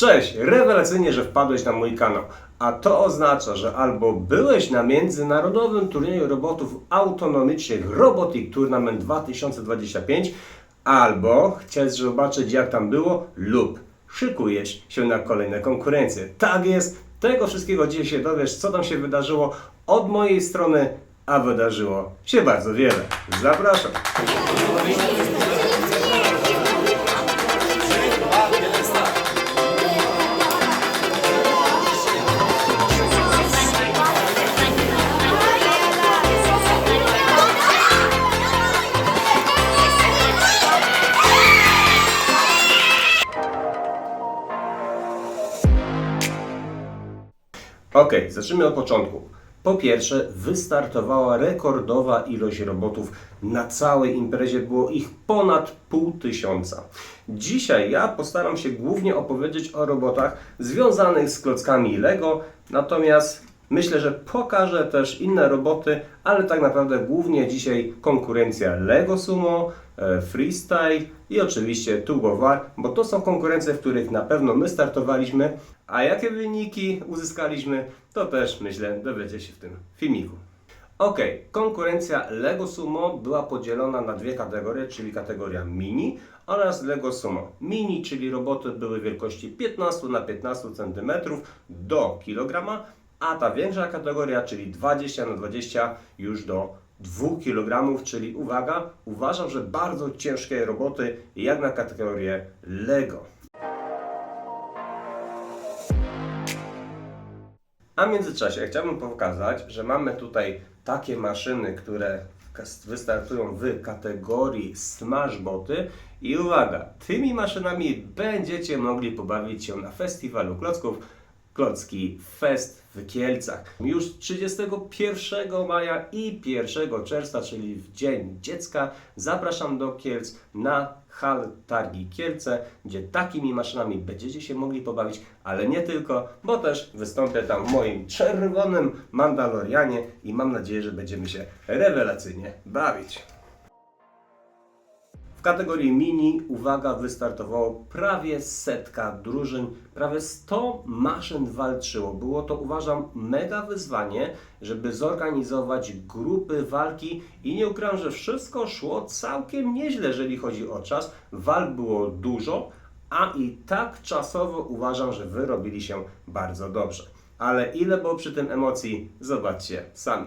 Cześć, rewelacyjnie, że wpadłeś na mój kanał. A to oznacza, że albo byłeś na międzynarodowym turnieju robotów autonomicznych Robotic Tournament 2025, albo chciałeś zobaczyć jak tam było, lub szykujesz się na kolejne konkurencje. Tak jest, tego wszystkiego dzisiaj się dowiesz, co tam się wydarzyło od mojej strony, a wydarzyło się bardzo wiele. Zapraszam. Ok, zacznijmy od początku. Po pierwsze, wystartowała rekordowa ilość robotów na całej imprezie, było ich ponad pół tysiąca. Dzisiaj ja postaram się głównie opowiedzieć o robotach związanych z klockami Lego, natomiast myślę, że pokażę też inne roboty, ale tak naprawdę głównie dzisiaj konkurencja Lego Sumo, e, Freestyle i oczywiście Tug of War, bo to są konkurencje, w których na pewno my startowaliśmy, a jakie wyniki uzyskaliśmy, to też myślę dowiecie się w tym filmiku. Ok, konkurencja Lego Sumo była podzielona na dwie kategorie, czyli kategoria mini oraz Lego Sumo. Mini, czyli roboty były wielkości 15 na 15 cm do kilograma, a ta większa kategoria, czyli 20 na 20 już do 2 kg, czyli uwaga, uważam, że bardzo ciężkie roboty jak na kategorię Lego. A w międzyczasie chciałbym pokazać, że mamy tutaj takie maszyny, które wystartują w kategorii Smashboty i uwaga, tymi maszynami będziecie mogli pobawić się na festiwalu klocków Klocki Fest w Kielcach. Już 31 maja i 1 czerwca, czyli w Dzień Dziecka, zapraszam do Kielc na hal Targi Kielce, gdzie takimi maszynami będziecie się mogli pobawić, ale nie tylko, bo też wystąpię tam w moim czerwonym Mandalorianie i mam nadzieję, że będziemy się rewelacyjnie bawić. W kategorii mini, uwaga, wystartowało prawie setka drużyn, prawie 100 maszyn walczyło. Było to, uważam, mega wyzwanie, żeby zorganizować grupy walki i nie ukrywam, że wszystko szło całkiem nieźle, jeżeli chodzi o czas. Walk było dużo, a i tak czasowo uważam, że wyrobili się bardzo dobrze. Ale ile było przy tym emocji, zobaczcie sami.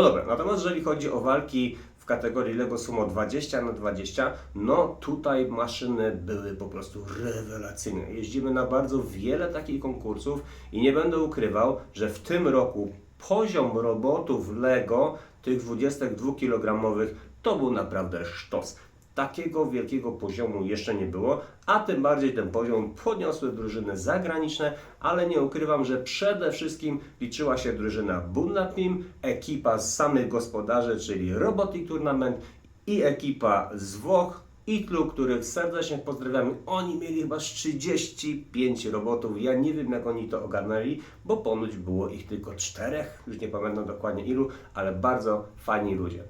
No dobra, natomiast jeżeli chodzi o walki w kategorii Lego Sumo 20 na 20, no tutaj maszyny były po prostu rewelacyjne. Jeździmy na bardzo wiele takich konkursów i nie będę ukrywał, że w tym roku poziom robotów Lego, tych 22 kg, to był naprawdę sztos. Takiego wielkiego poziomu jeszcze nie było, a tym bardziej ten poziom podniosły drużyny zagraniczne, ale nie ukrywam, że przede wszystkim liczyła się drużyna Bunda Team, ekipa z samych gospodarzy, czyli Robotic Tournament i ekipa z Włoch, Itlu, których serdecznie pozdrawiamy. Oni mieli chyba z 35 robotów. Ja nie wiem, jak oni to ogarnęli, bo ponoć było ich tylko czterech. Już nie pamiętam dokładnie ilu, ale bardzo fajni ludzie.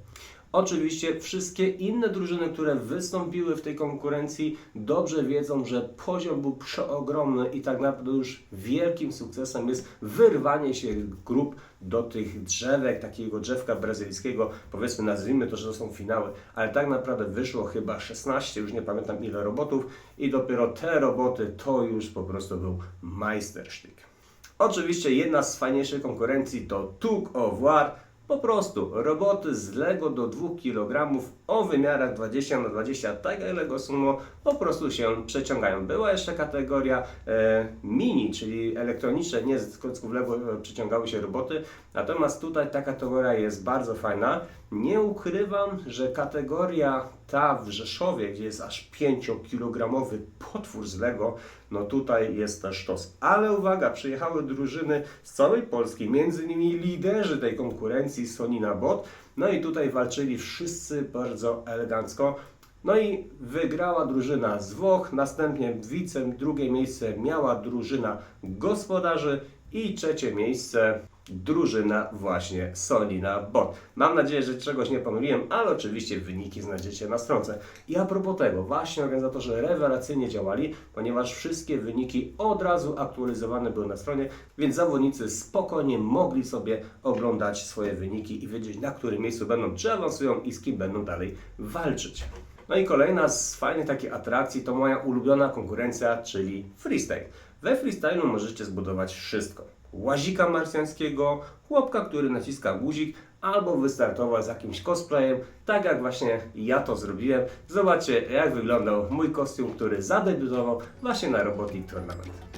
Oczywiście wszystkie inne drużyny, które wystąpiły w tej konkurencji, dobrze wiedzą, że poziom był przeogromny i tak naprawdę już wielkim sukcesem jest wyrwanie się grup do tych drzewek, takiego drzewka brazylijskiego, powiedzmy nazwijmy to, że to są finały, ale tak naprawdę wyszło chyba 16, już nie pamiętam ile robotów i dopiero te roboty to już po prostu był majstersztyk. Oczywiście jedna z fajniejszych konkurencji to Tuk of War, po prostu roboty z Lego do 2 kg o wymiarach 20 na 20 tak jak Lego Sumo po prostu się przeciągają. Była jeszcze kategoria e, mini, czyli elektroniczne, nie z klocków Lego e, przeciągały się roboty. Natomiast tutaj ta kategoria jest bardzo fajna. Nie ukrywam, że kategoria ta w Rzeszowie, gdzie jest aż 5-kilogramowy potwór z Lego, no tutaj jest też sztos. Ale uwaga, przyjechały drużyny z całej Polski, między innymi liderzy tej konkurencji Sonina Bot. No i tutaj walczyli wszyscy bardzo elegancko. No i wygrała drużyna z Włoch, następnie wicem drugie miejsce miała drużyna gospodarzy i trzecie miejsce drużyna właśnie Sonina Bot. Mam nadzieję, że czegoś nie pomyliłem, ale oczywiście wyniki znajdziecie na stronce. I a propos tego, właśnie organizatorzy rewelacyjnie działali, ponieważ wszystkie wyniki od razu aktualizowane były na stronie, więc zawodnicy spokojnie mogli sobie oglądać swoje wyniki i wiedzieć na którym miejscu będą, czy awansują i z kim będą dalej walczyć. No i kolejna z fajnych takich atrakcji to moja ulubiona konkurencja, czyli freestyle. We freestylu możecie zbudować wszystko. Łazika marsjańskiego, chłopka, który naciska guzik, albo wystartować z jakimś cosplayem, tak jak właśnie ja to zrobiłem. Zobaczcie, jak wyglądał mój kostium, który zadebiutował właśnie na Robotic Tournament.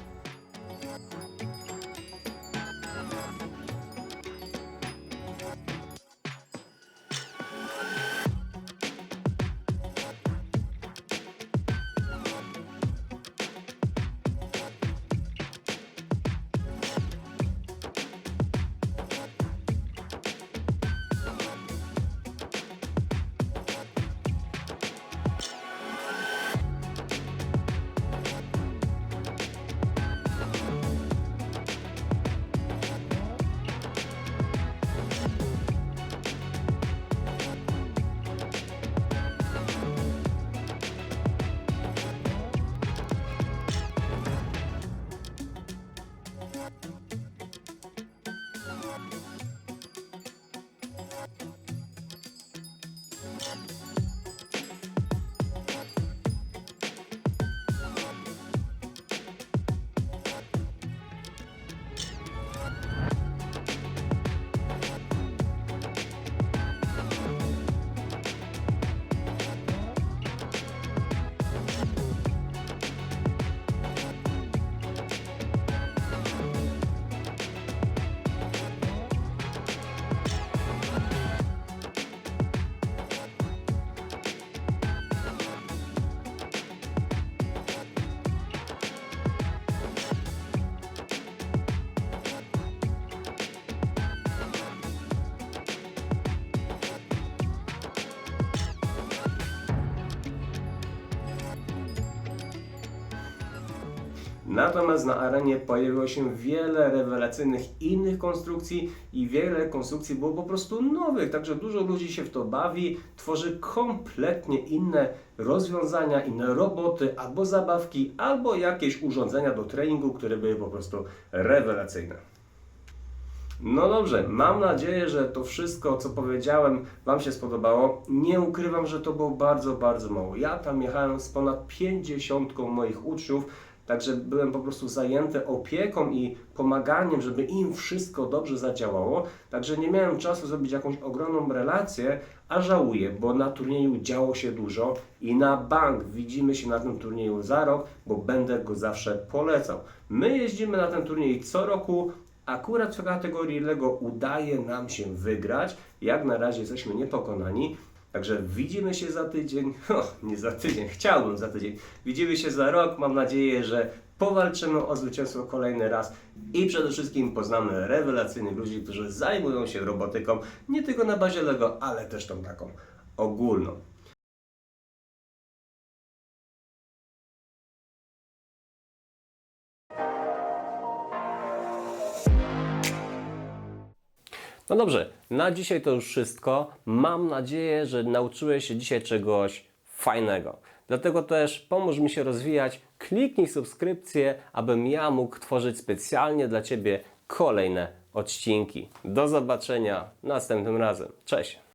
Natomiast na arenie pojawiło się wiele rewelacyjnych innych konstrukcji i wiele konstrukcji było po prostu nowych, także dużo ludzi się w to bawi, tworzy kompletnie inne rozwiązania, inne roboty, albo zabawki, albo jakieś urządzenia do treningu, które były po prostu rewelacyjne. No dobrze, mam nadzieję, że to wszystko, co powiedziałem, Wam się spodobało. Nie ukrywam, że to było bardzo, bardzo mało. Ja tam jechałem z ponad 50 moich uczniów, Także byłem po prostu zajęty opieką i pomaganiem, żeby im wszystko dobrze zadziałało. Także nie miałem czasu zrobić jakąś ogromną relację, a żałuję, bo na turnieju działo się dużo i na bank widzimy się na tym turnieju za rok, bo będę go zawsze polecał. My jeździmy na ten turniej co roku. Akurat w kategorii Lego udaje nam się wygrać. Jak na razie jesteśmy niepokonani. Także widzimy się za tydzień. O, nie za tydzień, chciałbym za tydzień. Widzimy się za rok. Mam nadzieję, że powalczymy o zwycięstwo kolejny raz i przede wszystkim poznamy rewelacyjnych ludzi, którzy zajmują się robotyką nie tylko na bazie Lego, ale też tą taką ogólną. No dobrze, na dzisiaj to już wszystko. Mam nadzieję, że nauczyłeś się dzisiaj czegoś fajnego. Dlatego też pomóż mi się rozwijać. Kliknij subskrypcję, abym ja mógł tworzyć specjalnie dla Ciebie kolejne odcinki. Do zobaczenia następnym razem. Cześć!